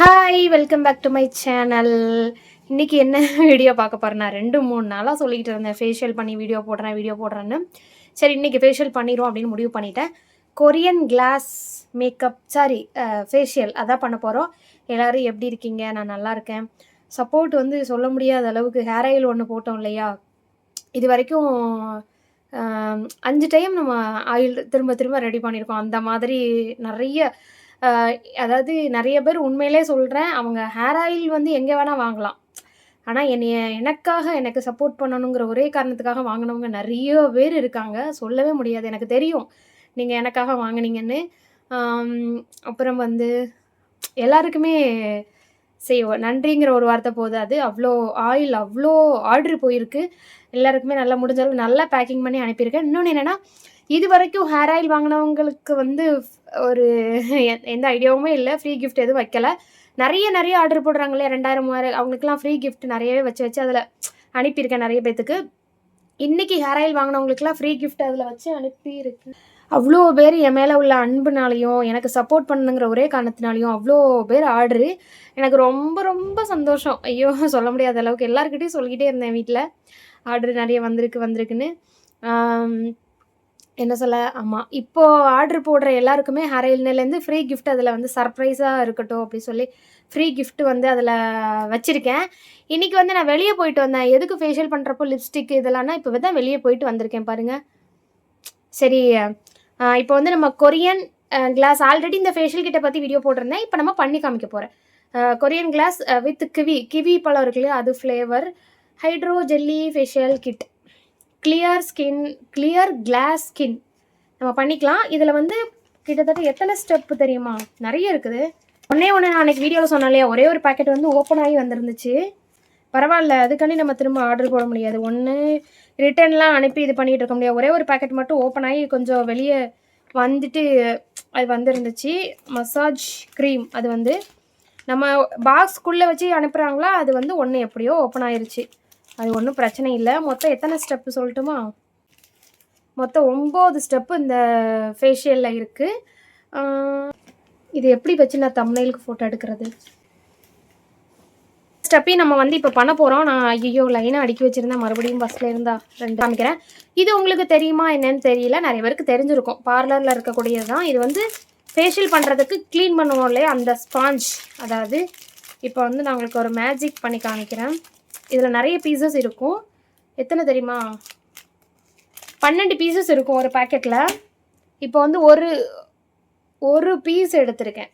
Hi welcome back to my channel இன்றைக்கி என்ன video பார்க்க போகிறேன் நான் ரெண்டு மூணு நாளாக சொல்லிக்கிட்டு இருந்தேன். ஃபேஷியல் பண்ணி வீடியோ போடுறேன் வீடியோ போடுறேன்னு. சரி இன்றைக்கி ஃபேஷியல் பண்ணிடுவோம் அப்படின்னு முடிவு பண்ணிட்டேன். Korean glass makeup sorry facial அதான் பண்ண போகிறோம் எல்லோரும் எப்படி இருக்கீங்க? நான் நல்லா இருக்கேன். சப்போர்ட் வந்து சொல்ல முடியாத அளவுக்கு ஹேர் ஆயில் ஒன்று போட்டோம் இல்லையா? இது வரைக்கும் அஞ்சு டைம் நம்ம ஆயில் திரும்ப திரும்ப ரெடி பண்ணியிருக்கோம். அந்த மாதிரி நிறைய அதாவது நிறைய பேர் உண்மையிலே சொல்கிறேன் அவங்க ஹேர் ஆயில் வந்து எங்கே வேணால் வாங்கலாம். ஆனால் என்னைய எனக்காக எனக்கு சப்போர்ட் பண்ணணுங்கிற ஒரே காரணத்துக்காக வாங்கினவங்க நிறைய பேர் இருக்காங்க. சொல்லவே முடியாது. எனக்கு தெரியும். நீங்கள் எனக்காக வாங்குனீங்கன்னு. அப்புறம் வந்து எல்லாருக்குமே செய்வோம் நன்றிங்கிற ஒரு வார்த்தை போதாது. அவ்வளோ ஆயில் அவ்வளோ ஆர்டர் போயிருக்கு. எல்லாருக்குமே நல்லா முடிஞ்ச நல்லா பேக்கிங் பண்ணி அனுப்பியிருக்கேன். இன்னொன்று என்னென்னா இது வரைக்கும் ஹேர் ஆயில் வாங்கினவங்களுக்கு வந்து ஒரு எந்த ஐடியாவுமே இல்லை. ஃப்ரீ கிஃப்ட் எதுவும் வைக்கல. நிறைய நிறைய ஆர்டர் போடுறாங்களே ரெண்டாயிரம் மூவாயிரம். அவங்களுக்குலாம் ஃப்ரீ கிஃப்ட் நிறையவே வச்சு வச்சு அதில் அனுப்பியிருக்கேன் நிறைய பேத்துக்கு. இன்னைக்கு ஹேர் ஆயில் வாங்கினவங்களுக்குலாம் ஃப்ரீ கிஃப்ட் அதில் வச்சு அனுப்பியிருக்கு அவ்வளோ பேர் என் மேலே உள்ள அன்புனாலையும் எனக்கு சப்போர்ட் பண்ணுங்கிற ஒரே காரணத்தினாலையும் அவ்வளோ பேர் ஆர்டரு எனக்கு ரொம்ப ரொம்ப சந்தோஷம். ஐயோ சொல்ல முடியாத அளவுக்கு எல்லாருக்கிட்டையும் சொல்லிக்கிட்டே இருந்தேன் வீட்டில் ஆர்டர் நிறைய வந்திருக்கு வந்திருக்குன்னு. என்ன சொல்ல ஆமாம் இப்போது ஆர்டர் போடுற எல்லாருக்குமே ஹேர் ஃப்ரீ கிஃப்ட் அதில் வந்து சர்ப்ரைஸாக இருக்கட்டும் அப்படின்னு சொல்லி ஃப்ரீ கிஃப்ட் வந்து அதில் வச்சுருக்கேன். இன்றைக்கி வந்து நான் வெளியே போயிட்டு வந்தேன். எதுக்கு ஃபேஷியல் பண்ணுறப்போ லிப்ஸ்டிக் இதெல்லாம்னா இப்போ தான் வெளியே போயிட்டு வந்திருக்கேன் பாருங்கள் சரி இப்போ வந்து நம்ம கொரியன் கிளாஸ் ஆல்ரெடி இந்த ஃபேஷியல் கிட்ட பற்றி வீடியோ போட்டிருந்தேன். இப்போ நம்ம பண்ணி காமிக்க போகிறேன் Korean glass with kiwi kiwi பழம் இருக்கு இல்லையா அது flavour hydro jelly facial kit clear skin clear glass skin நம்ம பண்ணிக்கலாம். இதில் வந்து கிட்டத்தட்ட எத்தனை ஸ்டெப்பு தெரியுமா? நிறைய இருக்குது. ஒன்றே ஒன்று நான் அன்றைக்கி வீடியோவில் சொன்னேன் இல்லையா? ஒரே ஒரு பேக்கெட் வந்து ஓப்பன் ஆகி வந்திருந்துச்சு. பரவாயில்ல. அதுக்காண்டி நம்ம திரும்ப ஆர்டர் போட முடியாது. ஒன்று ரிட்டர்ன்லாம் அனுப்பி இது பண்ணிகிட்டு இருக்க முடியாது. ஒரே ஒரு பேக்கெட் மட்டும் ஓப்பன் ஆகி கொஞ்சம் வெளியே வந்துட்டு அது வந்துருந்துச்சு. மசாஜ் க்ரீம் அது வந்து. நம்ம பாக்ஸ்குள்ளே வச்சு அனுப்புகிறாங்களா அது வந்து ஒன்று எப்படியோ ஓப்பன் ஆயிருச்சு. அது ஒன்றும் பிரச்சனை இல்லை. மொத்தம் எத்தனை ஸ்டெப்பு சொல்லட்டுமா? மொத்தம் ஒம்பது ஸ்டெப்பு இந்த ஃபேஷியலில் இருக்குது இது எப்படி வச்சு நான் தம்னைலுக்கு ஃபோட்டோ எடுக்கிறது? ஸ்டெப்பையும் நம்ம வந்து இப்போ பண்ண போகிறோம் நான் ஐயோ லைனாக அடுக்கி வச்சுருந்தேன் மறுபடியும் பஸ்ஸில் இருந்தால் ரெண்டு காமிக்கிறேன். இது உங்களுக்கு தெரியுமா என்னன்னு தெரியல. நிறைய பேருக்கு தெரிஞ்சிருக்கும். பார்லரில் இருக்கக்கூடியது தான். இது வந்து ஃபேஷியல் பண்ணுறதுக்கு க்ளீன் பண்ணுவோம் இல்லையா? அந்த ஸ்பாஞ்ச் அதாவது இப்போ வந்து நான் உங்களுக்கு ஒரு மேஜிக் பண்ணி காமிக்கிறேன். இதில் நிறைய பீசஸ் இருக்கும். எத்தனை தெரியுமா? பன்னெண்டு பீசஸ் இருக்கும் ஒரு பாக்கெட்டில் இப்போ வந்து ஒரு ஒரு பீஸ் எடுத்திருக்கேன்.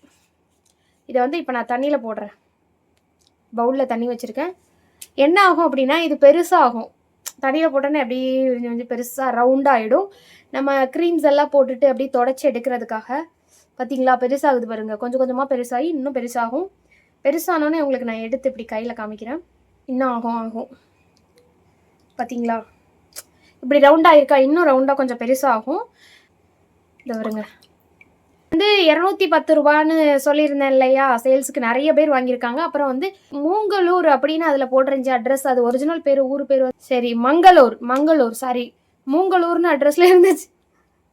இதை வந்து இப்போ நான் தண்ணியில் போடுறேன். பவுலில் தண்ணி வச்சுருக்கேன். என்ன ஆகும் அப்படின்னா இது பெருசாகும். தண்ணியில் போட்டோன்னே அப்படியே கொஞ்சம் கொஞ்சம் பெருசாக ரவுண்டாக ஆகிடும் நம்ம க்ரீம்ஸ் எல்லாம் போட்டுட்டு அப்படியே தொடச்சி எடுக்கிறதுக்காக பார்த்தீங்களா பெருசாகுது பாருங்க. கொஞ்சம் கொஞ்சமாக பெருசாகி இன்னும் பெருசாகும். பெருசானோன்னே உங்களுக்கு நான் எடுத்து இப்படி கையில் காமிக்கிறேன். இன்னும் ஆகும் ஆகும். பார்த்தீங்களா இப்படி ரவுண்டாக இருக்கா? இன்னும் ரவுண்டாக கொஞ்சம் பெருசாகும் இதை வருங்க வந்து இரநூத்தி பத்து ரூபான்னு சொல்லியிருந்தேன் இல்லையா? சேல்ஸுக்கு நிறைய பேர் வாங்கியிருக்காங்க. அப்புறம் வந்து மூங்கலூர் அப்படின்னு அதில் போட்டிருந்துச்சு அட்ரஸ் அது ஒரிஜினல் பேர் ஊர் பேர் வந்து- சரி மங்களூர் மங்களூர் சாரி மூங்கலூர்னு அட்ரஸில் இருந்துச்சு.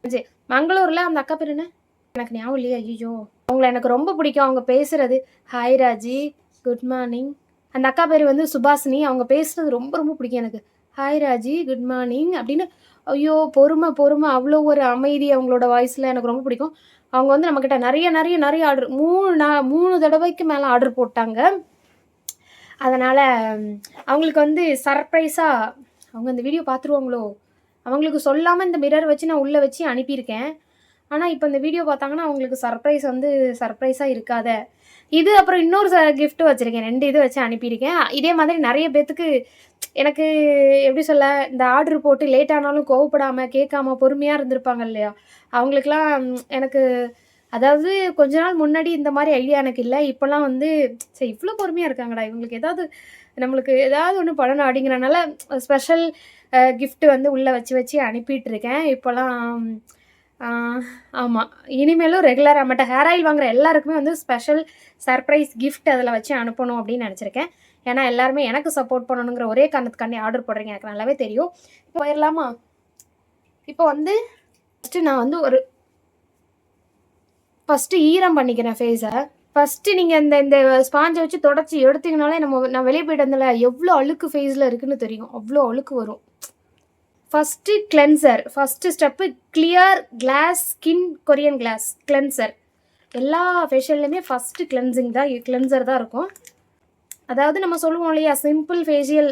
சரி, மங்களூரில் அந்த அக்கா பேர் என்ன? எனக்கு ஞாபகம் இல்லையா ஐயோ அவங்கள எனக்கு ரொம்ப பிடிக்கும். அவங்க பேசுகிறது ஹாய் ராஜி குட் மார்னிங் அந்த அக்கா பேர் வந்து சுபாஷினி. அவங்க பேசுறது ரொம்ப ரொம்ப பிடிக்கும் எனக்கு. ஹாய் ராஜி. குட் மார்னிங் அப்படின்னு ஐயோ பொறுமை பொறுமை. அவ்வளோ ஒரு அமைதி அவங்களோட வாய்ஸில் எனக்கு ரொம்ப பிடிக்கும். அவங்க வந்து நம்மக்கிட்ட நிறைய நிறைய நிறைய ஆர்டர் மூணு நா மூணு தடவைக்கு மேலே ஆர்டர் போட்டாங்க. அதனால் அவங்களுக்கு வந்து சர்ப்ரைஸாக அவங்க இந்த வீடியோ பார்த்துருவாங்களோ? அவங்களுக்கு சொல்லாமல் இந்த மிரர் வச்சு நான் உள்ளே வச்சு அனுப்பியிருக்கேன். ஆனால் இப்போ இந்த வீடியோ பார்த்தாங்கன்னா அவங்களுக்கு சர்ப்ரைஸ் வந்து சர்ப்ரைஸாக இருக்காத. இது அப்புறம் இன்னொரு gift வச்சுருக்கேன். ரெண்டு இது வச்சு அனுப்பியிருக்கேன். இதே மாதிரி நிறைய பேத்துக்கு எனக்கு எப்படி சொல்ல இந்த ஆர்டர் போட்டு லேட் ஆனாலும் கோவப்படாமல் கேட்காம பொறுமையாக இருந்திருப்பாங்க இல்லையா? அவங்களுக்குலாம் எனக்கு அதாவது கொஞ்ச நாள் முன்னாடி இந்த மாதிரி ஐடியா எனக்கு இல்லை. இப்போல்லாம் வந்து சரி இவ்வளோ பொறுமையாக இருக்காங்கடா. இவங்களுக்கு ஏதாவது நம்மளுக்கு ஏதாவது ஒன்று பண்ணணும் அப்படிங்கிறனால ஸ்பெஷல் கிஃப்ட் வந்து உள்ளே வச்சு வச்சு அனுப்பிட்டு இருக்கேன் இப்போல்லாம் ஆமாம் இனிமேலும் ரெகுலராக மட்டும் ஹேர் ஆயில் வாங்குற எல்லாருக்குமே வந்து ஸ்பெஷல் சர்ப்ரைஸ் கிஃப்ட் அதில் வச்சு அனுப்பணும் அப்படின்னு நினச்சிருக்கேன். ஏன்னா எல்லாருமே எனக்கு சப்போர்ட் பண்ணணுங்கிற ஒரே காரணத்துக்காண்டி ஆர்டர் போடுறீங்க. எனக்கு நல்லாவே தெரியும். இப்போ போயிடலாமா இப்போ வந்து ஃபஸ்ட்டு நான் வந்து ஒரு ஃபஸ்ட்டு ஈரம் பண்ணிக்கிறேன் ஃபேஸை ஃபஸ்ட்டு நீங்கள் இந்த இந்த ஸ்பாஞ்சை வச்சு தொடச்சி எடுத்தீங்கனாலே நம்ம நான் வெளியே போயிட்டு வந்தல எவ்வளோ அழுக்கு ஃபேஸில் இருக்குன்னு தெரியும். அவ்வளோ அழுக்கு வரும். First cleanser first step clear glass skin Korean glass cleanser எல்லா ஃபேஷியல்லையுமே ஃபஸ்ட்டு கிளென்சிங் தான் கிளென்சர் தான் இருக்கும். அதாவது நம்ம சொல்லுவோம் இல்லையா சிம்பிள் ஃபேஷியல்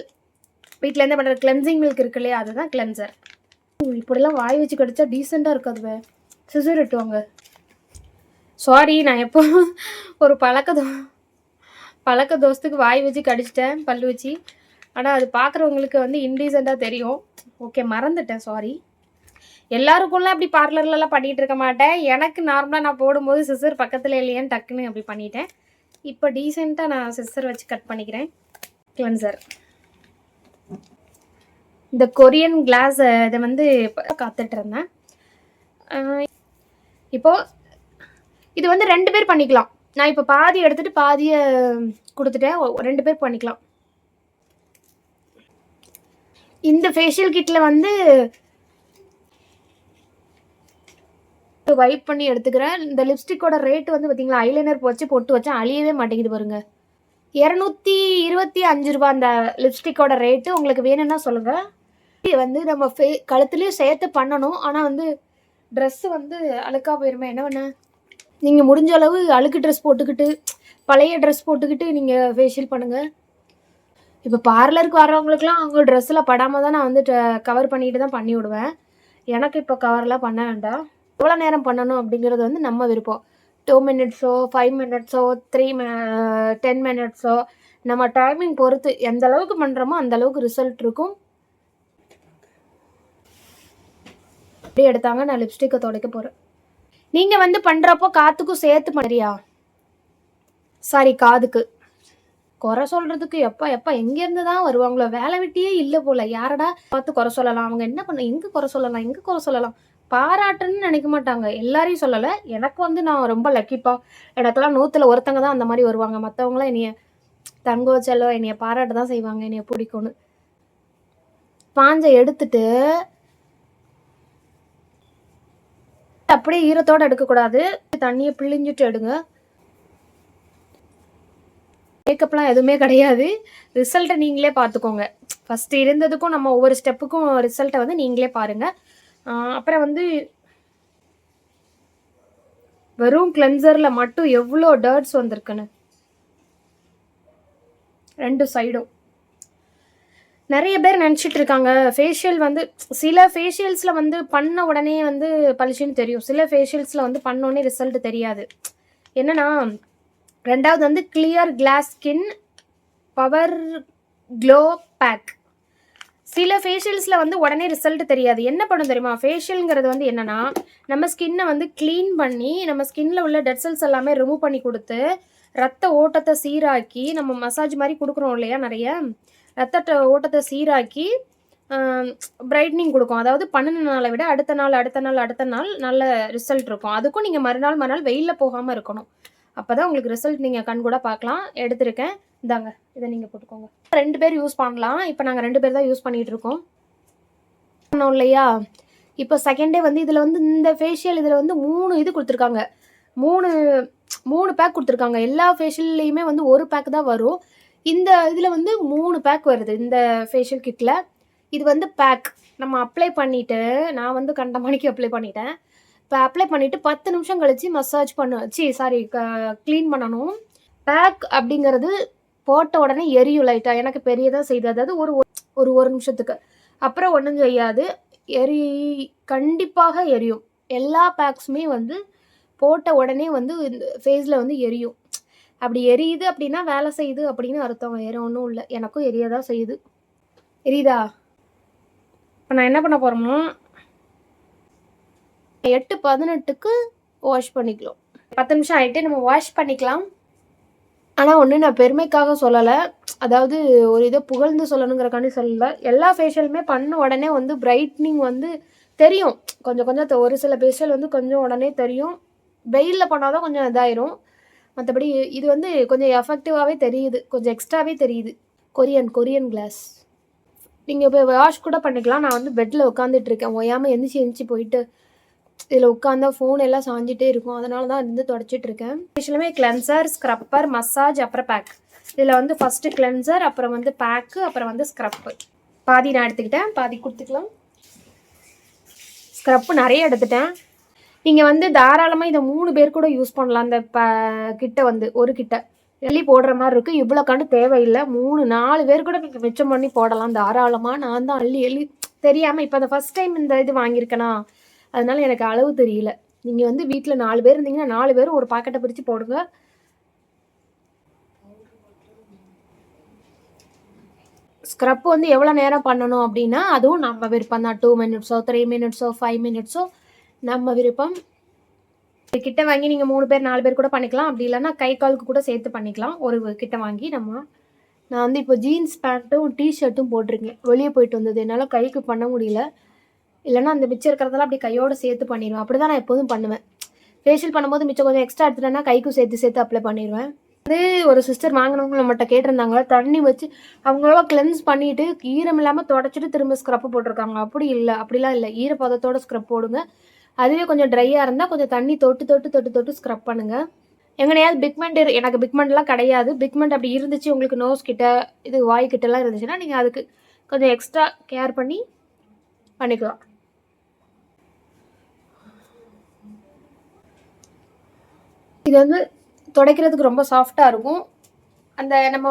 வீட்டில் பண்ணுற கிளென்சிங் மில்க் இருக்கு இல்லையா அதுதான் கிளென்சர் இப்படிலாம் வாய் வச்சு கடிச்சா டீசெண்டாக இருக்காதுவே சிசர் எட்டுவாங்க சாரி நான் எப்போ ஒரு பழக்க தோ பழக்க தோசத்துக்கு வாய் வச்சு கடிச்சிட்டேன் பல்லு வச்சு. ஆனால் அது பார்க்குறவங்களுக்கு வந்து இன்டீசெண்டாக தெரியும். ஓகே மறந்துட்டேன் சாரி எல்லாருக்கும்லாம் அப்படி பார்லர்லலாம் பண்ணிகிட்டு இருக்க மாட்டேன். எனக்கு நார்மலாக நான் போடும்போது சிசர் பக்கத்தில் இல்லையான்னு டக்குன்னு அப்படி பண்ணிட்டேன். இப்போ டீசெண்டாக நான் சிசர் வச்சு கட் பண்ணிக்கிறேன். கிளன்சர் இந்த கொரியன் கிளாஸ் இதை வந்து காத்துட்டு இருந்தேன். இது வந்து ரெண்டு பேர் பண்ணிக்கலாம். நான் இப்போ பாதி எடுத்துகிட்டு பாதியை கொடுத்துட்டேன். ரெண்டு பேர் பண்ணிக்கலாம். இந்த ஃபேஷியல் கிட்டில் வந்து வைப் பண்ணி எடுத்துக்கிறேன். இந்த லிப்ஸ்டிக்கோட ரேட் வந்து பார்த்தீங்களா ஐலைனர் வச்சு பொட்டு வச்சா அழியவே மாட்டேங்குது பாருங்க. இரநூத்தி இருபத்தி அஞ்சு ரூபா அந்த லிப்ஸ்டிக்கோட ரேட்டு உங்களுக்கு வேணும்னா சொல்லுங்கள் வந்து நம்ம ஃபே கழுத்துலேயும் சேர்த்து பண்ணணும். ஆனால் வந்து ட்ரெஸ்ஸு வந்து அழுக்காக போயிருமே என்ன பண்ண? நீங்கள் முடிஞ்ச அளவு அழுக்கு ட்ரெஸ் போட்டுக்கிட்டு பழைய ட்ரெஸ் போட்டுக்கிட்டு நீங்கள் ஃபேஷியல் பண்ணுங்கள் இப்போ பார்லருக்கு வர்றவங்களுக்குலாம் அவங்க ட்ரெஸ்ஸில் படாமல் தான் நான் வந்து கவர் பண்ணிட்டு தான் பண்ணி விடுவேன். எனக்கு இப்போ கவர்லாம் பண்ண வேண்டாம். எவ்வளோ நேரம் பண்ணணும் அப்படிங்கிறது வந்து நம்ம விருப்பம். டூ மினிட்ஸோ ஃபைவ் மினிட்ஸோ த்ரீ டென் மினிட்ஸோ நம்ம டைமிங் பொறுத்து எந்த அளவுக்கு பண்ணுறோமோ அந்த அளவுக்கு ரிசல்ட் இருக்கும். அப்படியே எடுத்தாங்க. நான் லிப்ஸ்டிக்கை துடைக்க போகிறேன் நீங்கள் வந்து பண்ணுறப்போ காற்றுக்கும் சேர்த்து பண்ணுறியா சாரி காதுக்கு. குறை சொல்கிறதுக்கு எப்போ எப்போ எங்கேருந்து தான் வருவாங்களோ? வேலை வெட்டியே இல்லை போல. யாரடா பார்த்து குறை சொல்லலாம்? அவங்க என்ன பண்ண எங்கே குறை சொல்லலாம்? எங்கே குறை சொல்லலாம்? பாராட்டுன்னு நினைக்க மாட்டாங்க. எல்லாரையும் சொல்லலை. எனக்கு வந்து நான் ரொம்ப லக்கிப்பா எனக்கெல்லாம் நூற்றுல ஒருத்தங்க தான் அந்த மாதிரி வருவாங்க. மற்றவங்களாம் என்னைய தங்கோ செல்லோ என்னைய பாராட்ட தான் செய்வாங்க. என்னைய பிடிக்கும்னு. பாஞ்சை எடுத்துட்டு அப்படியே ஈரத்தோடு எடுக்கக்கூடாது. தண்ணியை பிழிஞ்சிட்டு எடுங்க. மேக்கப்லாம் எதுவுமே கிடையாது. ரிசல்ட்டை நீங்களே பார்த்துக்கோங்க. ஃபஸ்ட்டு இருந்ததுக்கும் நம்ம ஒவ்வொரு ஸ்டெப்புக்கும் ரிசல்ட்டை வந்து நீங்களே பாருங்கள் அப்புறம் வந்து வெறும் கிளென்சரில் மட்டும் எவ்வளோ டர்ட்ஸ் வந்திருக்குன்னு. ரெண்டு சைடும் நிறைய பேர் நினச்சிட்டு இருக்காங்க. ஃபேஷியல் வந்து சில ஃபேஷியல்ஸில் வந்து பண்ண உடனே வந்து பளிச்சுன்னு தெரியும். சில ஃபேஷியல்ஸில் வந்து பண்ண உடனே ரிசல்ட் தெரியாது. என்னன்னா ரெண்டாவது வந்து clear glass skin power glow pack சில ஃபேஷியல்ஸில் வந்து உடனே ரிசல்ட் தெரியாது. என்ன பண்ணும் தெரியுமா? ஃபேஷியல்ங்கிறது வந்து என்னென்னா நம்ம ஸ்கின்னை வந்து க்ளீன் பண்ணி நம்ம ஸ்கின்ல உள்ள டெட் செல்ஸ் எல்லாமே ரிமூவ் பண்ணி கொடுத்து ரத்த ஓட்டத்தை சீராக்கி நம்ம மசாஜ் மாதிரி கொடுக்குறோம் இல்லையா நிறைய? ரத்த ஓட்டத்தை சீராக்கி பிரைட்னிங் கொடுக்கும். அதாவது பன்னெண்டு நாளை விட அடுத்த நாள் அடுத்த நாள் அடுத்த நாள் நல்ல ரிசல்ட் இருக்கும். அதுக்கும் நீங்கள் மறுநாள் மறுநாள் வெயிலில் போகாமல் இருக்கணும். அப்போ தான் உங்களுக்கு ரிசல்ட் நீங்கள் கண் கூட பார்க்கலாம். எடுத்திருக்கேன். இந்தாங்க இதை நீங்கள் போட்டுக்கோங்க. ரெண்டு பேர் யூஸ் பண்ணலாம். இப்போ நாங்கள் ரெண்டு பேர் தான் யூஸ் பண்ணிகிட்டு இருக்கோம். பண்ணோம் இல்லையா? இப்போ செகண்ட் டே வந்து இதில் வந்து இந்த ஃபேஷியல் இதில் வந்து மூணு இது கொடுத்துருக்காங்க. மூணு மூணு பேக் கொடுத்துருக்காங்க. எல்லா ஃபேஷியல்லையுமே வந்து ஒரு பேக் தான் வரும். இந்த இதில் வந்து மூணு பேக் வருது. இந்த ஃபேஷியல் கிட்டில் இது வந்து பேக் நம்ம அப்ளை பண்ணிவிட்டு நான் வந்து கண்ட மணிக்கு அப்ளை பண்ணிட்டேன். இப்போ அப்ளை பண்ணிவிட்டு பத்து நிமிஷம் கழித்து மசாஜ் பண்ண. சி சாரி க்ளீன் பண்ணணும். பேக் அப்படிங்கிறது போட்ட உடனே எரியும் லைட்டாக எனக்கு பெரியதாக செய்யுது அதாவது ஒரு ஒரு ஒரு நிமிஷத்துக்கு. அப்புறம் ஒன்றும் செய்யாது. எரி கண்டிப்பாக எரியும். எல்லா பேக்ஸுமே வந்து போட்ட உடனே வந்து இந்த ஃபேஸில் வந்து எரியும். அப்படி எரியுது அப்படின்னா வேலை செய்யுது அப்படின்னு அர்த்தம். வேறு ஒன்றும் இல்லை. எனக்கும் எரியதான் செய்யுது. எரியுதா? இப்போ நான் என்ன பண்ண போகிறோம்னா எட்டு பதினெட்டுக்கு வாஷ் பண்ணிக்கலாம். பத்து நிமிஷம் ஆகிட்டு நம்ம வாஷ் பண்ணிக்கலாம். ஆனால் ஒன்று நான் பெருமைக்காக சொல்லலை. அதாவது ஒரு இதை புகழ்ந்து சொல்லணுங்கிறக்காண்டி சொல்லலை. எல்லா ஃபேஷியலுமே பண்ண உடனே வந்து பிரைட்னிங் வந்து தெரியும். கொஞ்சம் கொஞ்சம் ஒரு சில ஃபேஷியல் வந்து கொஞ்சம் உடனே தெரியும். வெயிலில் பண்ணால் தான் கொஞ்சம் இதாயிரும். மற்றபடி இது வந்து கொஞ்சம் எஃபெக்டிவாகவே தெரியுது. கொஞ்சம் எக்ஸ்ட்ராவே தெரியுது. கொரியன் கொரியன் கிளாஸ் நீங்கள் இப்போ வாஷ் கூட பண்ணிக்கலாம். நான் வந்து பெட்டில் உட்காந்துட்டு இருக்கேன். ஓயாமல் எந்திரிச்சு எந்திரிச்சு போயிட்டு இதில் உட்காந்தா ஃபோன் எல்லாம் சாஞ்சிட்டே இருக்கும். அதனால தான் இருந்து தொடச்சிட்டு இருக்கேன். ஸ்பெஷலுமே கிளென்சர் ஸ்க்ரப்பர் மசாஜ் அப்புறம் பேக் இதில் வந்து ஃபஸ்ட்டு கிளென்சர் அப்புறம் வந்து பேக்கு அப்புறம் வந்து ஸ்க்ரப்பு பாதி நான் எடுத்துக்கிட்டேன். பாதி கொடுத்துக்கலாம். ஸ்க்ரப்பு நிறைய எடுத்துட்டேன். நீங்கள் வந்து தாராளமாக இதை மூணு பேர் கூட யூஸ் பண்ணலாம். அந்த ப கிட்ட வந்து ஒரு கிட்ட. எள்ளி போடுற மாதிரி இருக்குது இவ்வளோ கண்டு தேவையில்லை. மூணு நாலு பேர் கூட நீங்கள் மிச்சம் பண்ணி போடலாம். தாராளமாக நான் தான் அள்ளி எள்ளி தெரியாமல் இப்போ அந்த ஃபஸ்ட் டைம் இந்த இது வாங்கியிருக்கேனா? அதனால் எனக்கு அளவு தெரியல. நீங்கள் வந்து வீட்டில் நாலு பேர் இருந்தீங்கன்னா நாலு பேரும் ஒரு பாக்கெட்டை பிரித்து போடுங்க. ஸ்க்ரப் வந்து எவ்வளோ நேரம் பண்ணணும் அப்படின்னா அதுவும் நம்ம விருப்பம் தான். டூ மினிட்ஸோ த்ரீ மினிட்ஸோ ஃபைவ் மினிட்ஸோ நம்ம விருப்பம். கிட்ட வாங்கி நீங்கள் மூணு பேர் நாலு பேர் கூட பண்ணிக்கலாம். அப்படி இல்லைன்னா கை காலுக்கு கூட சேர்த்து பண்ணிக்கலாம். ஒரு கிட்ட வாங்கி நம்ம நான் வந்து இப்போ ஜீன்ஸ் பேண்ட்டும் டிஷர்ட்டும் போட்டிருக்கேன். வெளியே போயிட்டு வந்தது. என்னால் கைக்கு பண்ண முடியல. இல்லைன்னா அந்த மிச்சம் இருக்கிறதெல்லாம் அப்படி கையோட சேர்த்து பண்ணிடுவேன். அப்படி தான் நான் எப்போதும் பண்ணுவேன். ஃபேஷியல் பண்ணும்போது மிச்சம் கொஞ்சம் எக்ஸ்ட்ரா எடுத்துட்டேன்னா கைக்கும் சேர்த்து சேர்த்து அப்ளை பண்ணிடுவேன். வந்து ஒரு சிஸ்டர் வாங்கினவங்க நம்மகிட்ட கேட்டிருந்தாங்க. தண்ணி வச்சு அவங்களோட கிளென்ஸ் பண்ணிட்டு ஈரம் இல்லாமல் தொடச்சிட்டு திரும்ப ஸ்க்ரப் போட்டிருக்காங்க. அப்படி இல்லை. அப்படிலாம் இல்லை. ஈரப்பதத்தோட ஸ்க்ரப் போடுங்க. அதுவே கொஞ்சம் ட்ரையாக இருந்தால் கொஞ்சம் தண்ணி தொட்டு தொட்டு தொட்டு தொட்டு ஸ்க்ரப் பண்ணுங்கள் எங்கனையாவது பிக்மெண்ட் எனக்கு பிக்மெண்ட்லாம் கிடையாது. பிக்மெண்ட் அப்படி இருந்துச்சு உங்களுக்கு நோஸ் கிட்ட இது வாய் கிட்டலாம் இருந்துச்சுன்னா நீங்கள் அதுக்கு கொஞ்சம் எக்ஸ்ட்ரா கேர் பண்ணி பண்ணிக்கலாம். இது வந்து துடைக்கிறதுக்கு ரொம்ப சாஃப்டாக இருக்கும். அந்த நம்ம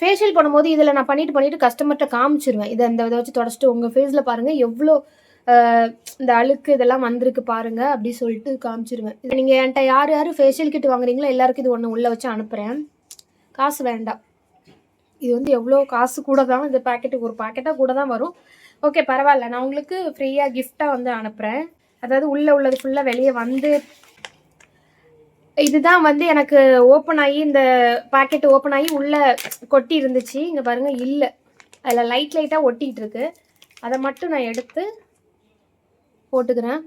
ஃபேஷியல் பண்ணும்போது இதில் நான் பண்ணிட்டு பண்ணிட்டு கஸ்டமர்கிட்ட காமிச்சிருவேன். இதை இந்த இதை வச்சு தொடச்சிட்டு உங்கள் ஃபேஸில் பாருங்கள் எவ்வளோ இந்த அழுக்கு இதெல்லாம் வந்திருக்கு பாருங்கள் அப்படி சொல்லிட்டு காமிச்சிருவேன். இதை நீங்கள் என்கிட்ட யார் யார் ஃபேஷியல் கிட் வாங்குறீங்களோ எல்லாருக்கும் இது ஒன்று உள்ளே வச்சு அனுப்புகிறேன் காசு வேண்டாம். இது வந்து எவ்வளோ காசு கூட தான் இந்த பாக்கெட்டுக்கு ஒரு பாக்கெட்டாக கூட தான் வரும். ஓகே பரவாயில்ல. நான் உங்களுக்கு ஃப்ரீயாக கிஃப்டாக வந்து அனுப்புகிறேன் அதாவது உள்ளே உள்ளது ஃபுல்லாக வெளியே வந்து இதுதான் வந்து எனக்கு ஓப்பன் ஆகி இந்த பாக்கெட் ஓப்பன் ஆகி உள்ளே கொட்டி இருந்துச்சு. இங்கே பாருங்கள் இல்லை. அதில் லைட் லைட்டாக ஒட்டிக்கிட்டு இருக்கு. அதை மட்டும் நான் எடுத்து போட்டுக்கிறேன்.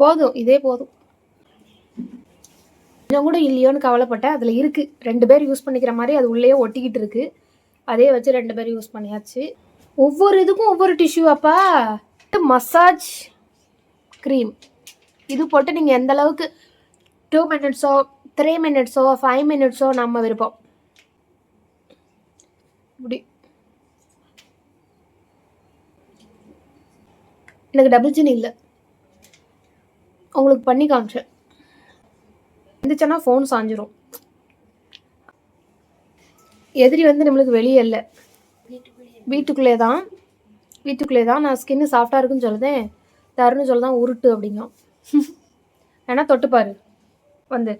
போதும் இதே போதும். இன்னும் கூட இல்லையோன்னு கவலைப்பட்டேன். அதில் இருக்குது ரெண்டு பேர் யூஸ் பண்ணிக்கிற மாதிரி அது உள்ளேயே ஒட்டிக்கிட்டு இருக்கு. அதே வச்சு ரெண்டு பேரும் யூஸ் பண்ணியாச்சு. ஒவ்வொரு இதுக்கும் ஒவ்வொரு டிஷ்யூ அப்பா. மசாஜ் க்ரீம் இது போட்டு நீங்கள் எந்த அளவுக்கு டூ மினிட்ஸோ த்ரீ மினிட்ஸோ ஃபைவ் மினிட்ஸோ நம்ம விருப்பம். இப்படி எனக்கு டபுள் ஜின் இல்லை. உங்களுக்கு பண்ணி காமிச்சேன். இருந்துச்சுன்னா ஃபோன் சாஞ்சிரும். எதிரி வந்து நம்மளுக்கு வெளியே இல்லை. வீட்டுக்குள்ளே தான் வீட்டுக்குள்ளே தான் நான் ஸ்கின்னு சாஃப்டாக இருக்குன்னு சொல்லுதேன். தருன்னு சொல்லுதான் உருட்டு அப்படிங்கும் ஏன்னா தொட்டுப்பாரு. வந்து.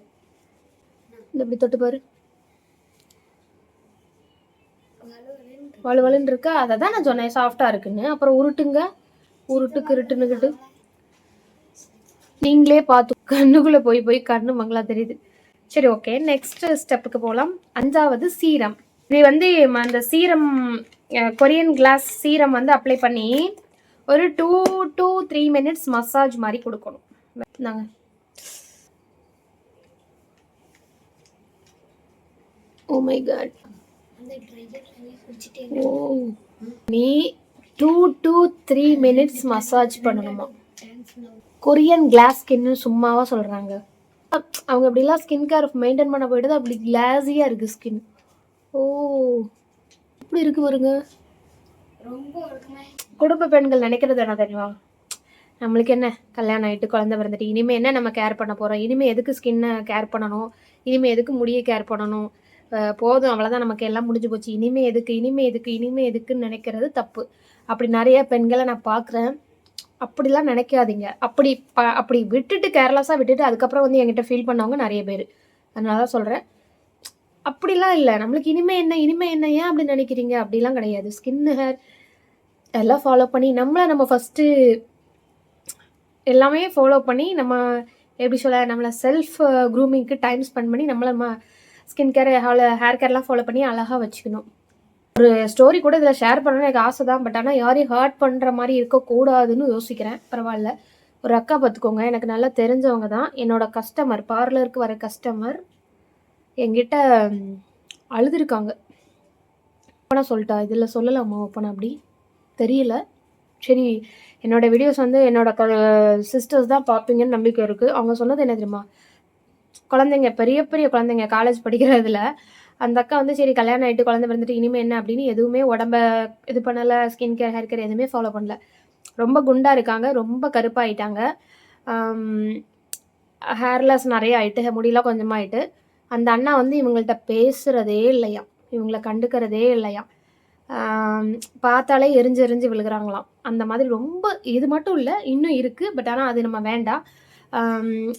இந்த இப்படி தொட்டு பாரு. வலுவலுன்னு இருக்கா? அதை தான் நான் சொன்னேன் சாஃப்டாக இருக்குன்னு. அப்புறம் உருட்டுங்க. உருட்டு கிருட்டுன்னுக்கிட்டு நீங்களே பார்த்து கண்ணுக்குள்ளே போய் போய் கண்ணு மங்களா தெரியுது. சரி ஓகே நெக்ஸ்ட் ஸ்டெப்புக்கு போகலாம் அஞ்சாவது சீரம். இது வந்து அந்த சீரம் கொரியன் கிளாஸ் சீரம் வந்து அப்ளை பண்ணி ஒரு two two three minutes massage மாதிரி கொடுக்கணும். நாங்கள் ஓ மை காட் ஓ நீ two two three minutes massage பண்ணணுமா? கொரியன் கிளாஸ் ஸ்கின்னு சும்மாவா சொல்கிறாங்க அவங்க அப்படிலாம் ஸ்கின் கேர் மெயின்டைன் பண்ண போயிட்டு அப்படி கிளாஸியாக இருக்குது ஸ்கின் ஓ இப்படி இருக்கு பாருங்க? குடும்ப பெண்கள் நினைக்கிறது என்ன தெரியுமா? நம்மளுக்கு என்ன? கல்யாணம் ஆகிட்டு குழந்தை பிறந்துட்டு இனிமேல் என்ன நம்ம கேர் பண்ண போகிறோம் இனிமேல் எதுக்கு ஸ்கின்னை கேர் பண்ணணும்? இனிமேல் எதுக்கு முடியை கேர் பண்ணணும்? போதும். அவ்வளோதான் நமக்கு எல்லாம் முடிஞ்சு போச்சு. இனிமே எதுக்கு? இனிமே எதுக்கு? இனிமே எதுக்குன்னு நினைக்கிறது தப்பு. அப்படி நிறைய பெண்களை நான் பார்க்குறேன். அப்படிலாம் நினைக்காதீங்க. அப்படி ப அப்படி விட்டுட்டு கேர்லெஸ்ஸாக விட்டுட்டு அதுக்கப்புறம் வந்து என்கிட்ட ஃபீல் பண்ணவங்க நிறைய பேர். அதனால தான் சொல்கிறேன் அப்படிலாம் இல்லை. நம்மளுக்கு இனிமே என்ன? இனிமே என்ன? ஏன் அப்படி நினைக்கிறீங்க? அப்படிலாம் கிடையாது. ஸ்கின் ஹேர் எல்லாம் ஃபாலோ பண்ணி நம்மளை நம்ம ஃபஸ்ட்டு எல்லாமே ஃபாலோ பண்ணி நம்ம எப்படி சொல்ல நம்மளை செல்ஃப் க்ரூமிங்க்கு டைம் ஸ்பெண்ட் பண்ணி நம்மளை நம்ம ஸ்கின் கேர் ஹேர் கேர்லாம் ஃபாலோ பண்ணி அழகாக வச்சுக்கணும். ஒரு ஸ்டோரி கூட இதில் ஷேர் பண்ணணும்னு எனக்கு ஆசை தான் பட் ஆனால் யாரையும் ஹர்ட் பண்ணுற மாதிரி இருக்கக்கூடாதுன்னு யோசிக்கிறேன். பரவாயில்ல. ஒரு அக்கா பார்த்துக்கோங்க. எனக்கு நல்லா தெரிஞ்சவங்க தான். என்னோடய கஸ்டமர் பார்லருக்கு வர கஸ்டமர் என்கிட்ட அழுதுருக்காங்க. ஓப்பனாக சொல்லிட்டா. இதில் சொல்லலாமா ஓப்பனாக அப்படி? தெரியல. சரி என்னோடய வீடியோஸ் வந்து என்னோடய க சிஸ்டர்ஸ் தான் பார்ப்பீங்கன்னு நம்பிக்கை இருக்குது அவங்க சொன்னது என்ன தெரியுமா? குழந்தைங்க பெரிய பெரிய குழந்தைங்க காலேஜ் படிக்கிறதுல அந்த அக்கா வந்து சரி கல்யாணம் ஆகிட்டு குழந்தை பிறந்துட்டு இனிமேல் என்ன? அப்படின்னு எதுவுமே உடம்ப இது பண்ணலை ஸ்கின் கேர் ஹேர் கேர் எதுவுமே ஃபாலோ பண்ணல. ரொம்ப குண்டாக இருக்காங்க ரொம்ப கருப்பாயிட்டாங்க. ஹேர்லெஸ் நிறைய ஆயிட்டு முடியெல்லாம் கொஞ்சமாக ஆயிட்டு அந்த அண்ணா வந்து இவங்கள்ட்ட பேசுகிறதே இல்லையா இவங்கள கண்டுக்கிறதே இல்லையா பார்த்தாலே எரிஞ்சு எரிஞ்சு விழுகிறாங்களாம். அந்த மாதிரி ரொம்ப இது மட்டும் இல்லை இன்னும் இருக்குது பட் ஆனால் அது நம்ம வேண்டாம்.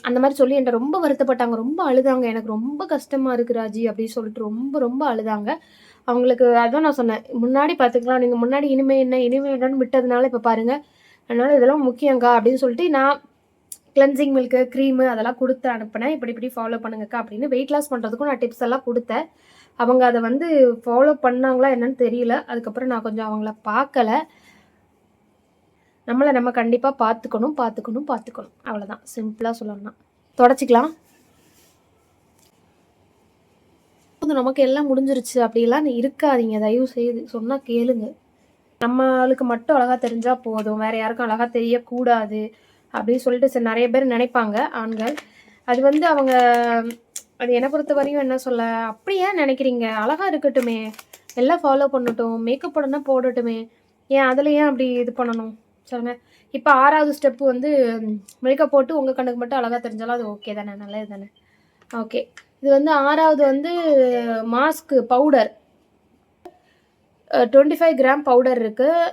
அந்த மாதிரி சொல்லி என்கிட்ட ரொம்ப வருத்தப்பட்டாங்க. ரொம்ப அழுதாங்க. எனக்கு ரொம்ப கஷ்டமாக இருக்குது ராஜி அப்படின்னு சொல்லிட்டு ரொம்ப ரொம்ப அழுதாங்க. அவங்களுக்கு அதான் நான் சொன்னேன். முன்னாடி பார்த்துக்கலாம். நீங்கள் முன்னாடி இனிமே என்ன இனிமே என்னன்னு விட்டதுனால இப்போ பாருங்கள் அதனால் இதெல்லாம் முக்கியங்கா அப்படின்னு சொல்லிட்டு நான் கிளென்சிங் மில்க்கு க்ரீமு அதெல்லாம் கொடுத்து அனுப்பினேன். இப்படி இப்படி ஃபாலோ பண்ணுங்கக்கா அப்படின்னு வெயிட் லாஸ் பண்ணுறதுக்கும் நான் டிப்ஸ் எல்லாம் கொடுத்தேன். அவங்க அதை வந்து ஃபாலோ பண்ணாங்களா என்னன்னு தெரியல. அதுக்கப்புறம் நான் கொஞ்சம் அவங்கள பார்க்கல. நம்மளை நம்ம கண்டிப்பாக பார்த்துக்கணும் பார்த்துக்கணும் பார்த்துக்கணும் அவ்வளோதான் சிம்பிளாக சொல்லணும்னா. தொடச்சிக்கலாம். நமக்கு எல்லாம் முடிஞ்சிருச்சு அப்படிலாம் இருக்காதீங்க. தயவு செய்து சொன்னால் கேளுங்க. நம்மளுக்கு மட்டும் அழகாக தெரிஞ்சால் போதும். வேறு யாருக்கும் அழகாக தெரியக்கூடாது அப்படின்னு சொல்லிட்டு சரி நிறைய பேர் நினைப்பாங்க ஆண்கள். அது வந்து அவங்க அது என்னை பொறுத்த வரையும் என்ன சொல்ல அப்படியே நினைக்கிறீங்க? அழகாக இருக்கட்டுமே. எல்லாம் ஃபாலோ பண்ணட்டும். மேக்கப் போடணும் போடட்டுமே. ஏன் அதில் ஏன் அப்படி இது பண்ணணும்? சொல்லுங்கள் இப்போ ஆறாவது ஸ்டெப்பு வந்து மேக்கப் போட்டு உங்கள் கண்ணுக்கு மட்டும் அழகாக தெரிஞ்சாலும் அது ஓகே தானே நல்லது தானே ஓகே இது வந்து ஆறாவது வந்து mask powder twenty five gram powder இருக்குது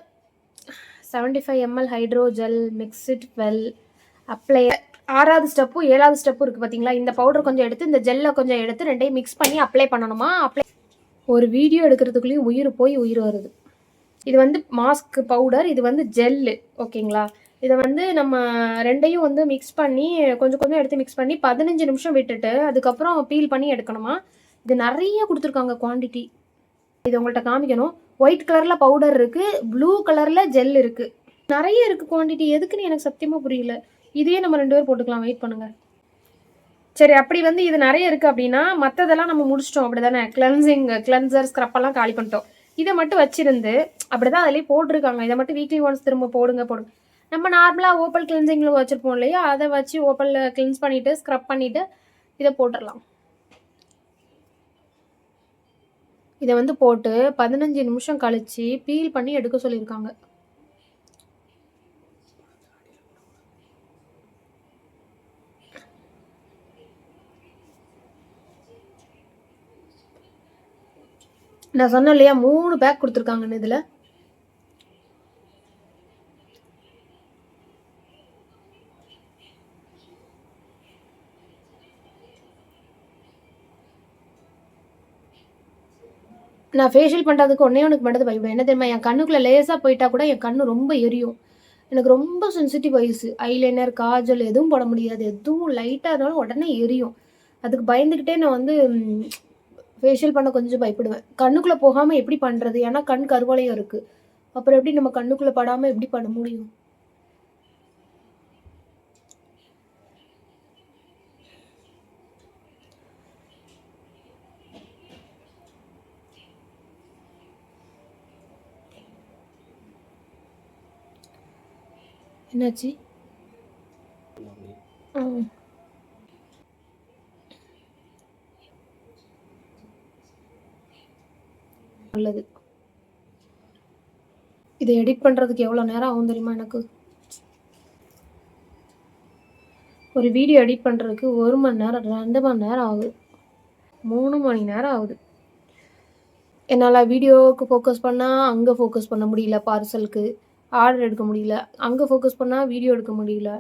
seventy five ML hydrogel mixed well apply ஆறாவது ஸ்டெப்பும் ஏழாவது ஸ்டெப்பும் இருக்குது பார்த்தீங்களா இந்த பவுடர் கொஞ்சம் எடுத்து இந்த ஜெல்லை கொஞ்சம் எடுத்து ரெண்டையும் மிக்ஸ் பண்ணி அப்ளை பண்ணணுமா? அப்ளை ஒரு வீடியோ எடுக்கிறதுக்குள்ளேயும் உயிர் போய் உயிர் வருது. இது வந்து மாஸ்க் பவுடர் இது வந்து ஜெல்லு ஓகேங்களா? இதை வந்து நம்ம ரெண்டையும் வந்து மிக்ஸ் பண்ணி கொஞ்சம் கொஞ்சம் எடுத்து மிக்ஸ் பண்ணி பதினஞ்சு நிமிஷம் விட்டுட்டு அதுக்கப்புறம் பீல் பண்ணி எடுக்கணுமா? இது நிறைய கொடுத்துருக்காங்க குவான்டிட்டி இது உங்கள்கிட்ட காமிக்கணும். ஒயிட் கலரில் பவுடர் இருக்குது ப்ளூ கலரில் ஜெல் இருக்குது நிறைய இருக்குது குவான்டிட்டி எதுக்குன்னு எனக்கு சத்தியமாக புரியல. இதையே நம்ம ரெண்டு பேர் போட்டுக்கலாம். வெயிட் பண்ணுங்கள் சரி அப்படி வந்து இது நிறைய இருக்குது அப்படின்னா மற்றதெல்லாம் நம்ம முடிச்சிட்டோம். அப்படி தானே கிளென்சிங் கிளென்சர் ஸ்க்ரப்பெல்லாம் காலி பண்ணிட்டோம். இதை மட்டும் வச்சிருந்து அப்படி தான் போட்டிருக்காங்க. இதை மட்டும் வீக்லி ஒன்ஸ் திரும்ப போடுங்க போடுங்க. நம்ம நார்மலாக ஓப்பல் கிளென்சிங்கில் வச்சுருப்போம் இல்லையா? அதை வச்சு ஓப்பலில் கிளென்ஸ் பண்ணிவிட்டு ஸ்க்ரப் பண்ணிவிட்டு இதை போட்டுடலாம் இதை வந்து போட்டு பதினஞ்சு நிமிஷம் கழித்து பீல் பண்ணி எடுக்க சொல்லியிருக்காங்க. நான் சொன்னேன் இல்லையா மூணு பேக் கொடுத்துருக்காங்கன்னு இதில். நான் ஃபேஷியல் பண்ணுறதுக்கு ஒன்றே உனக்கு மட்டும் பயப்படும் என்ன தெரியுமா என் கண்ணுக்குள்ளே லேசாக போயிட்டா கூட என் கண்ணு ரொம்ப எரியும். எனக்கு ரொம்ப சென்சிட்டிவ் வயசு ஐலைனர் காஜல் எதுவும் போட முடியாது. எதுவும் லைட்டாக இருந்தாலும் உடனே எரியும். அதுக்கு பயந்துக்கிட்டே நான் வந்து ஃபேஷியல் பண்ண கொஞ்சம் பயப்படுவேன். கண்ணுக்குள்ளே போகாமல் எப்படி பண்ணுறது ஏன்னா கண் கருவளையம் இருக்குது அப்புறம் எப்படி நம்ம கண்ணுக்குள்ளே படாமல் எப்படி பண்ண முடியும்? என்னாச்சு? ஆ. நல்லது இதை எடிட் பண்ணுறதுக்கு எவ்வளோ நேரம் ஆகும் தெரியுமா எனக்கு? ஒரு வீடியோ எடிட் பண்ணுறதுக்கு ஒரு மணி நேரம் ரெண்டு மணி நேரம் ஆகுது. மூணு மணி நேரம் ஆகுது. என்னால் வீடியோவுக்கு ஃபோக்கஸ் பண்ணால் அங்கே ஃபோக்கஸ் பண்ண முடியல பார்சலுக்கு ஆர்டர் எடுக்க முடியல அங்கே ஃபோக்கஸ் பண்ணால் வீடியோ எடுக்க முடியல.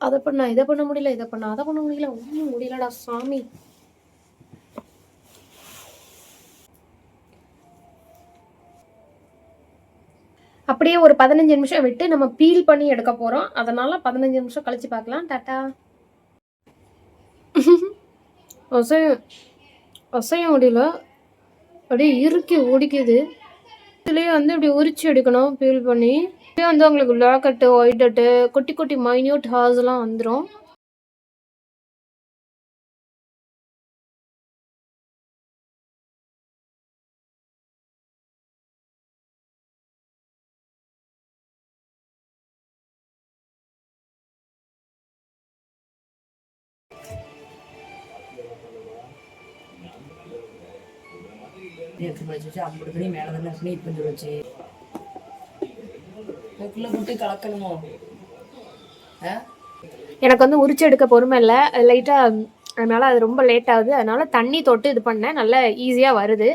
அதை பண்ணால் இதை பண்ண முடியல இதை பண்ணால் அதை பண்ண முடியல ஒன்றும் முடியலடா சாமி. அப்படியே ஒரு பதினஞ்சு நிமிஷம் விட்டு நம்ம பீல் பண்ணி எடுக்க போகிறோம் அதனால் பதினஞ்சு நிமிஷம் கழித்து பார்க்கலாம். டாட்டா. ஒசையும் ஒசையும் முடியல அப்படியே இறுக்கி ஓடிக்குது. இதுலேயே வந்து இப்படி உரிச்சு எடுக்கணும் பீல் பண்ணி. இப்படியே வந்து உங்களுக்கு பிளாக் கட்டு ஒயிட் குட்டி குட்டி மைன்யூட் ஹார்ஸ்லாம் வந்துடும் எடுத்து ஐம்பது மேலே தானே இருக்கணும் பண்ணி வச்சு. அதுக்குள்ளே விட்டு கலக்கணுமோ? எனக்கு வந்து உரிச்சு எடுக்க பொறுமை இல்லை. லைட்டாக அதனால அது ரொம்ப லேட் ஆகுது. அதனால தண்ணி தொட்டு இது பண்ணேன். நல்லா ஈஸியாக வருது.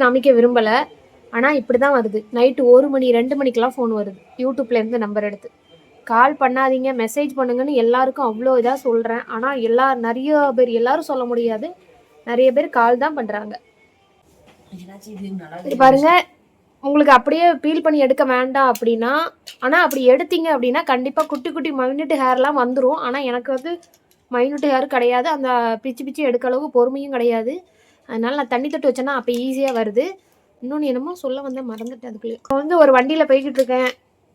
காமிக்க விரும்பலை. ஆனால் இப்படி தான் வருது. நைட்டு ஒரு மணி ரெண்டு மணிக்கெலாம் ஃபோன் வருது. யூடியூப்லேருந்து நம்பர் எடுத்து. கால் பண்ணாதீங்க மெசேஜ் பண்ணுங்கன்னு எல்லாருக்கும் அவ்வளோ இதாக சொல்கிறேன் ஆனால் எல்லா நிறைய பேர் எல்லாரும் சொல்ல முடியாது. நிறைய பேர் கால் தான் பண்ணுறாங்க பாருங்க. உங்களுக்கு அப்படியே பீல் பண்ணி எடுக்க வேண்டாம் அப்படின்னா ஆனால் அப்படி எடுத்தீங்க அப்படின்னா கண்டிப்பாக குட்டி குட்டி மைனூட் ஹேர்லாம் வந்துடும் ஆனால் எனக்கு வந்து மைனூட் ஹேர் கிடையாது. அந்த பிச்சு பிச்சு எடுக்க அளவு பொறுமையும் கிடையாது. அதனால் நான் தண்ணி தொட்டு வச்சேன்னா அப்போ ஈஸியாக வருது. இன்னொன்று என்னமோ சொல்ல வந்தேன் மறந்துட்டேன் அதுக்குள்ளே இப்போ வந்து ஒரு வண்டியில் போய்கிட்டு இருக்கேன்.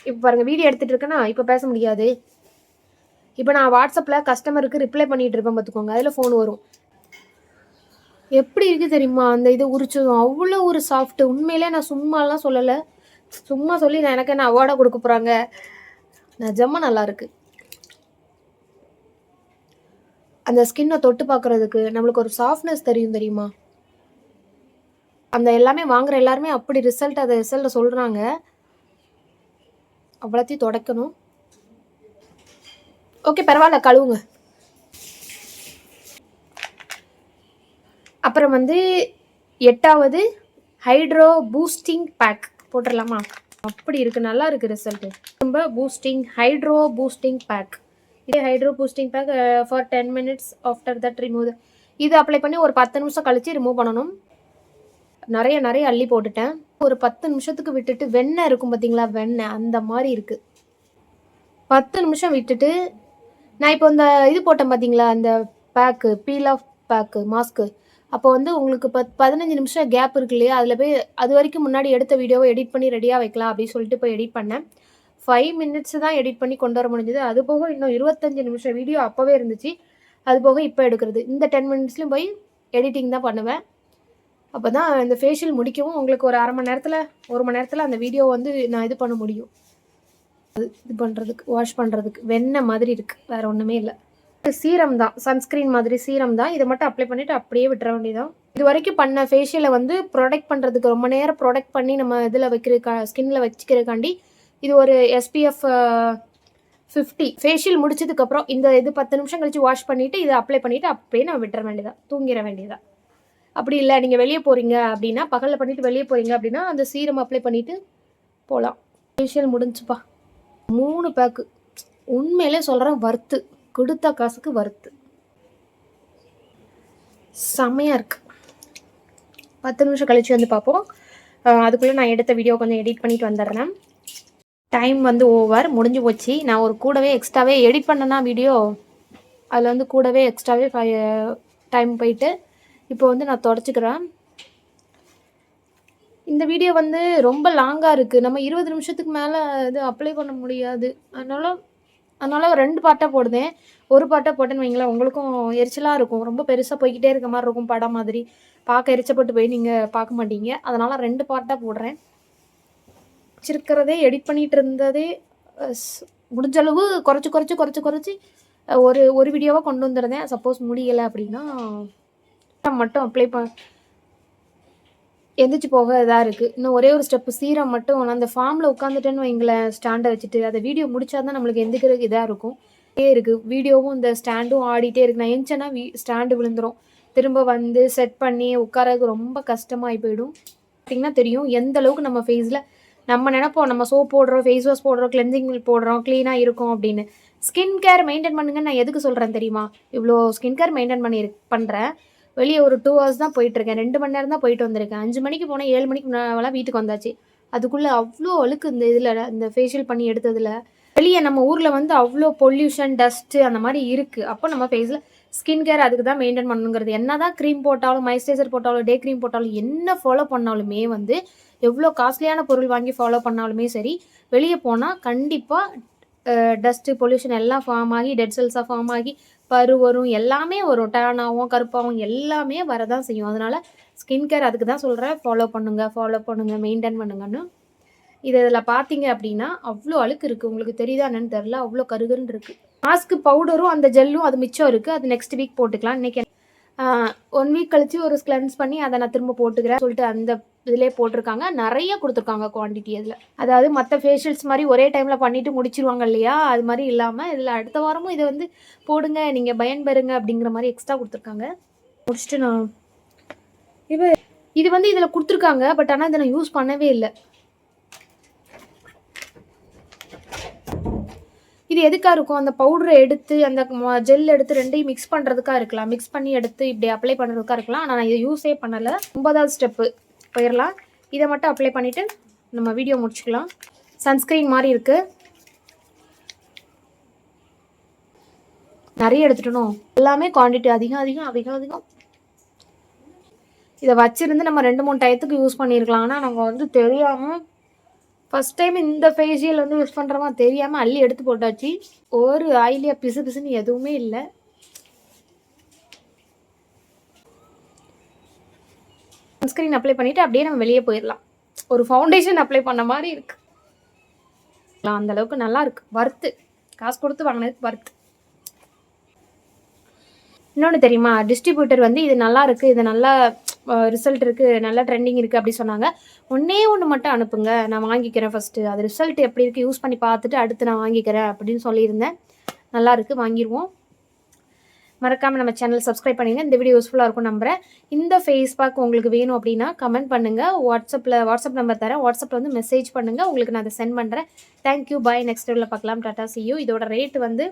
இப்போ பாருங்கள் வீடியோ எடுத்துகிட்டு இருக்கேன்னா இப்போ பேச முடியாது. இப்போ நான் வாட்ஸ்அப்பில் கஸ்டமருக்கு ரிப்ளை பண்ணிகிட்டு இருப்பேன் பார்த்துக்கோங்க அதில் ஃபோன் வரும். எப்படி இருக்குது தெரியுமா அந்த இது உரிச்சதும். அவ்வளோ ஒரு சாஃப்ட்டு உண்மையிலே நான் சும்மாலாம் சொல்லலை. சும்மா சொல்லி நான் எனக்கு என்ன அவார்டாக கொடுக்க போகிறாங்க நிஜமாக நல்லாயிருக்கு அந்த ஸ்கின்னை தொட்டு பார்க்குறதுக்கு நம்மளுக்கு ஒரு சாஃப்ட்னஸ் தெரியும் தெரியுமா? அந்த எல்லாமே வாங்குற எல்லாருமே அப்படி ரிசல்ட் அதை ரிசல்ட்டை சொல்கிறாங்க அவ்வளோத்தையும் தொடக்கணும். ஓகே பரவாயில்ல கழுவுங்க. அப்புறம் வந்து எட்டாவது ஹைட்ரோ பூஸ்டிங் பேக் போட்டுடலாமா? அப்படி இருக்கு நல்லா இருக்கு ரிசல்ட்டு ரொம்ப பூஸ்டிங் ஹைட்ரோ பூஸ்டிங் பேக் இதே hydro boosting pack for ten minutes after that remove இது அப்ளை பண்ணி ஒரு பத்து நிமிஷம் கழித்து ரிமூவ் பண்ணணும். நிறைய நிறைய அள்ளி போட்டுட்டேன். ஒரு பத்து நிமிஷத்துக்கு விட்டுட்டு வெண்ணெய் இருக்கும் பார்த்தீங்களா வெண்ணெய் அந்த மாதிரி இருக்கு. பத்து நிமிஷம் விட்டுட்டு நான் இப்போ இந்த இது போட்டேன் பார்த்தீங்களா அந்த pack peel off pack mask அப்போ வந்து உங்களுக்கு பத் பதினஞ்சு நிமிஷம் கேப் இருக்கு இல்லையா? அதில் போய் அது வரைக்கும் முன்னாடி எடுத்த வீடியோவை எடிட் பண்ணி ரெடியாக வைக்கலாம் அப்படின்னு சொல்லிட்டு போய் எடிட் பண்ணேன். ஃபைவ் மினிட்ஸ் தான் எடிட் பண்ணி கொண்டு வர முடிஞ்சது. அது போக இன்னும் இருபத்தஞ்சு நிமிஷம் வீடியோ அப்போவே இருந்துச்சு. அது போக இப்போ எடுக்கிறது. இந்த டென் மினிட்ஸ்லையும் போய் எடிட்டிங் தான் பண்ணுவேன். அப்போ தான் இந்த ஃபேஷியல் முடிக்கவும் உங்களுக்கு ஒரு அரை மணி நேரத்தில் ஒரு மணி நேரத்தில் அந்த வீடியோ வந்து நான் இது பண்ண முடியும். அது இது பண்ணுறதுக்கு வாஷ் பண்ணுறதுக்கு வெண்ணெய் மாதிரி இருக்குது வேறு ஒன்றுமே இல்லை. சீரம் தான். சன்ஸ்க்ரீன் மாதிரி சீரம் தான். இதை மட்டும் அப்ளை பண்ணிவிட்டு அப்படியே விட்டுற வேண்டியதான் இது வரைக்கும் பண்ண ஃபேஷியலை வந்து ப்ரொடெக்ட் பண்ணுறதுக்கு ரொம்ப நேரம் ப்ரொடெக்ட் பண்ணி நம்ம இதில் வைக்கிறதுக்கா ஸ்கின்ல வச்சுக்கிறதுக்காண்டி இது ஒரு எஸ்பிஎஃப் ஃபிஃப்டி ஃபேஷியல் முடிச்சதுக்கப்புறம் இந்த இது பத்து நிமிஷம் கழிச்சு வாஷ் பண்ணிவிட்டு இதை அப்ளை பண்ணிவிட்டு அப்படியே நான் விட்டுற வேண்டியதான் தூங்கிட வேண்டியதான் அப்படி இல்லை நீங்கள் வெளியே போகிறீங்க அப்படின்னா பகலில் பண்ணிவிட்டு வெளியே போகிறீங்க அப்படின்னா அந்த சீரம் அப்ளை பண்ணிவிட்டு போகலாம் ஃபேஷியல் முடிஞ்சுப்பா. மூணு பேக்கு உண்மையிலே சொல்கிறேன் வறுத்து கொடுத்த காசுக்கு வறுத்து செம்மையாக இருக்குது பத்து நிமிஷம் கழித்து வந்து பார்ப்போம் அதுக்குள்ளே நான் எடுத்த வீடியோ கொஞ்சம் எடிட் பண்ணிட்டு வந்துடுறேன். டைம் வந்து ஓவர் முடிஞ்சு போச்சு. நான் ஒரு கூடவே எக்ஸ்ட்ராவே எடிட் பண்ணேன்னா வீடியோ அதில் வந்து கூடவே எக்ஸ்ட்ராவே டைம் போயிட்டு இப்போ வந்து நான் தொடச்சிக்கிறேன். இந்த வீடியோ வந்து ரொம்ப லாங்காக இருக்குது நம்ம இருபது நிமிஷத்துக்கு மேலே இது அப்ளை பண்ண முடியாது. அதனால் அதனால் ரெண்டு பாட்டாக போடுதேன். ஒரு பாட்டாக போட்டேன்னு வைங்களேன் உங்களுக்கும் எரிச்சலாக இருக்கும். ரொம்ப பெருசாக போய்கிட்டே இருக்க மாதிரி இருக்கும் படம் மாதிரி. பார்க்க எரிச்சப்பட்டு போய் நீங்கள் பார்க்க மாட்டீங்க. அதனால் ரெண்டு பாட்டாக போடுறேன். வச்சிருக்கிறதே எடிட் பண்ணிகிட்டு இருந்ததே முடிஞ்சளவு ஸ்- குறைச்சி குறைச்சி குறைச்சி குறைச்சி ஒரு ஒரு வீடியோவாக கொண்டு வந்துருந்தேன். சப்போஸ் முடியலை அப்படின்னா சீரம் மட்டும் அப்ளை ப எந்திரிச்சு போக இதாக இருக்குது இன்னும் ஒரே ஒரு ஸ்டெப்பு சீரம் மட்டும் நான் அந்த ஃபார்மில் உட்காந்துட்டேன்னு வைங்களேன் ஸ்டாண்டை வச்சுட்டு அதை வீடியோ முடிச்சா தான் நம்மளுக்கு எந்திக்கிறதுக்கு இதாக இருக்கும். இதே இருக்குது வீடியோவும் இந்த ஸ்டாண்டும் ஆடிட்டே இருக்கு. நான் எந்திச்சேன்னா வீ ஸ்டாண்டு விழுந்துரும். திரும்ப வந்து செட் பண்ணி உட்காரதுக்கு ரொம்ப கஷ்டமாகி போயிடும். பார்த்தீங்கன்னா தெரியும் எந்த அளவுக்கு நம்ம ஃபேஸில் நம்ம நினைப்போம் நம்ம சோப் போடுறோம் ஃபேஸ் வாஷ் போடுறோம் கிளென்சிங் மில்க் போடுறோம் க்ளீனாக இருக்கும் அப்படின்னு. ஸ்கின் கேர் மெயின்டைன் பண்ணுங்கன்னு நான் எதுக்கு சொல்கிறேன் தெரியுமா? இவ்வளோ ஸ்கின் கேர் மெயின்டைன் பண்ணி பண்ணுறேன் வெளியே ஒரு டூ ஹவர்ஸ் தான் போயிட்டுருக்கேன். ரெண்டு மணி நேரம் தான் போயிட்டு வந்திருக்கேன். அஞ்சு மணிக்கு போனால் ஏழு மணிக்கு முன்னாலாம் வீட்டுக்கு வந்தாச்சு. அதுக்குள்ளே அவ்வளோ அழுக்கு இந்த இதில் இந்த ஃபேஷியல் பண்ணி எடுத்ததில். வெளியே நம்ம ஊரில் வந்து அவ்வளோ பொல்யூஷன் டஸ்ட்டு அந்த மாதிரி இருக்குது அப்போ நம்ம ஃபேஸில் ஸ்கின் கேர் அதுக்கு தான் மெயின்டைன் பண்ணணுங்கிறது. என்ன தான் க்ரீம் போட்டாலும் மாய்ஸ்சரைசர் போட்டாலும் டே க்ரீம் போட்டாலும் என்ன ஃபாலோ பண்ணாலுமே வந்து எவ்வளோ காஸ்ட்லியான பொருள் வாங்கி ஃபாலோ பண்ணாலுமே சரி வெளியே போனால் கண்டிப்பாக டஸ்ட்டு பொல்யூஷன் எல்லாம் ஃபார்ம் ஆகி டெட் செல்ஸாக ஃபார்ம் ஆகி பரு வரும் எல்லாமே வரும் டேன் ஆகும் கருப்பாகும் எல்லாமே வரதான் செய்யும். அதனால ஸ்கின் கேர் அதுக்கு தான் சொல்கிறேன் ஃபாலோ பண்ணுங்கள் ஃபாலோ பண்ணுங்கள் மெயின்டைன் பண்ணுங்கன்னு. இது இதில் பார்த்தீங்க அப்படின்னா அவ்வளோ அழுக்கு இருக்குது உங்களுக்கு தெரியுதா என்னன்னு தெரில அவ்வளோ கருகருன்னு இருக்குது மாஸ்க்கு பவுடரும் அந்த ஜெல்லும் அது மிச்சம் இருக்குது அது நெக்ஸ்ட் வீக் போட்டுக்கலாம். இன்றைக்கி ஒன் வீக் கழிச்சு ஒரு கிளென்ஸ் பண்ணி அதை நான் திரும்ப போட்டுக்கிறேன் சொல்லிட்டு அந்த இதிலே போட்டிருக்காங்க. நிறைய கொடுத்துருக்காங்க குவான்டிட்டி அதில். அதாவது மற்ற ஃபேஷியல்ஸ் மாதிரி ஒரே டைமில் பண்ணிட்டு முடிச்சிருவாங்க இல்லையா? அது மாதிரி இல்லாமல் இதில் அடுத்த வாரமும் இதை வந்து போடுங்க நீங்கள் பயன்பெறுங்க அப்படிங்கிற மாதிரி எக்ஸ்ட்ரா கொடுத்துருக்காங்க. முடிச்சுட்டு நான் இவ இது வந்து இதில் கொடுத்துருக்காங்க பட் ஆனால் இதை நான் யூஸ் பண்ணவே இல்லை. இது எதுக்காக இருக்கும்? அந்த பவுடரை எடுத்து அந்த ஜெல் எடுத்து ரெண்டையும் மிக்ஸ் பண்ணுறதுக்காக இருக்கலாம். மிக்ஸ் பண்ணி எடுத்து இப்படி அப்ளை பண்ணுறதுக்காக இருக்கலாம். ஆனால் நான் இதை யூஸே பண்ணலை. ஒன்பதாவது ஸ்டெப்பு போயிடலாம் இதை மட்டும் அப்ளை பண்ணிவிட்டு நம்ம வீடியோ முடிச்சுக்கலாம். சன்ஸ்க்ரீன் மாதிரி இருக்குது நிறைய எடுத்துட்டணும். எல்லாமே குவான்டிட்டி அதிகம் அதிகம் அதிகம் அதிகம். இதை வச்சுருந்து நம்ம ரெண்டு மூணு டயத்துக்கு யூஸ் பண்ணியிருக்கலாம் ஆனால் நாங்கள் வந்து தெரியாமல் ஃபஸ்ட் டைம் இந்த ஃபேஷியல் வந்து யூஸ் பண்ணுறமா தெரியாமல் அள்ளி எடுத்து போட்டாச்சு. ஒரு ஆயிலியாக பிசு பிசுன்னு எதுவுமே இல்லை. சன்ஸ்க்ரீன் அப்ளை பண்ணிவிட்டு அப்படியே நம்ம வெளியே போயிடலாம் ஒரு ஃபவுண்டேஷன் அப்ளை பண்ண மாதிரி இருக்கு. அந்த அளவுக்கு நல்லா இருக்கு. வர்த்து காசு கொடுத்து வாங்கினதுக்கு வர்த்து இன்னொன்று தெரியுமா? டிஸ்ட்ரிபியூட்டர் வந்து இது நல்லா இருக்குது இது நல்லா ரிசல்ட் இருக்குது நல்ல ட்ரெண்டிங் இருக்குது அப்படி சொன்னாங்க. ஒன்றே ஒன்று மட்டும் அனுப்புங்க நான் வாங்கிக்கிறேன் ஃபஸ்ட்டு அது ரிசல்ட் எப்படி இருக்குது யூஸ் பண்ணி பார்த்துட்டு அடுத்து நான் வாங்கிக்கிறேன் அப்படின்னு சொல்லியிருந்தேன். நல்லா இருக்குது வாங்கிடுவோம் மறக்காமல் நம்ம சேனல் சப்ஸ்கிரைப் பண்ணுங்க இந்த வீடியோ யூஸ்ஃபுல்லாக இருக்கும் நம்புகிறேன் இந்த ஃபேஸ் பேக் உங்களுக்கு வேணும் அப்படின்னா கமெண்ட் பண்ணுங்கள் வாட்ஸ்அப்பில் வாட்ஸ்அப் நம்பர் தரேன். வாட்ஸ்அப்பில் வந்து மெசேஜ் பண்ணுங்கள் உங்களுக்கு நான் அதை சென்ட் பண்ணுறேன் தேங்க்யூ பாய் நெக்ஸ்ட் வீடியோவில் பார்க்கலாம். டாட்டா சியூ இதோட ரேட் வந்து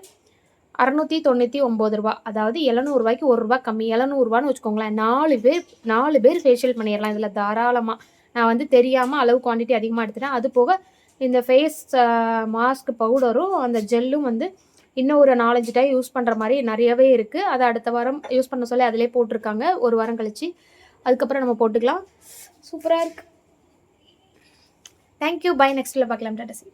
அறநூற்றி தொண்ணூற்றி ஒம்பது ரூபா. அதாவது எழுநூறுவாய்க்கு ஒரு ரூபா கம்மி. எழுநூறுபான்னு வச்சுக்கோங்களேன் நாலு பேர் நாலு பேர் ஃபேஷியல் பண்ணிடலாம் இதில் தாராளமாக நான் வந்து தெரியாமல் அளவு குவான்டிட்டி அதிகமாக எடுத்துட்டேன். அது போக இந்த ஃபேஸ் மாஸ்க் பவுடரும் அந்த ஜெல்லும் வந்து இன்னும் ஒரு நாலஞ்சு டைம் யூஸ் பண்ணுற மாதிரி நிறையவே இருக்குது அதை அடுத்த வாரம் யூஸ் பண்ண சொல்லி அதிலே போட்டிருக்காங்க. ஒரு வாரம் கழிச்சு அதுக்கப்புறம் நம்ம போட்டுக்கலாம். சூப்பராக இருக்குது தேங்க்யூ பை நெக்ஸ்ட்டில் பார்க்கலாம். Tata C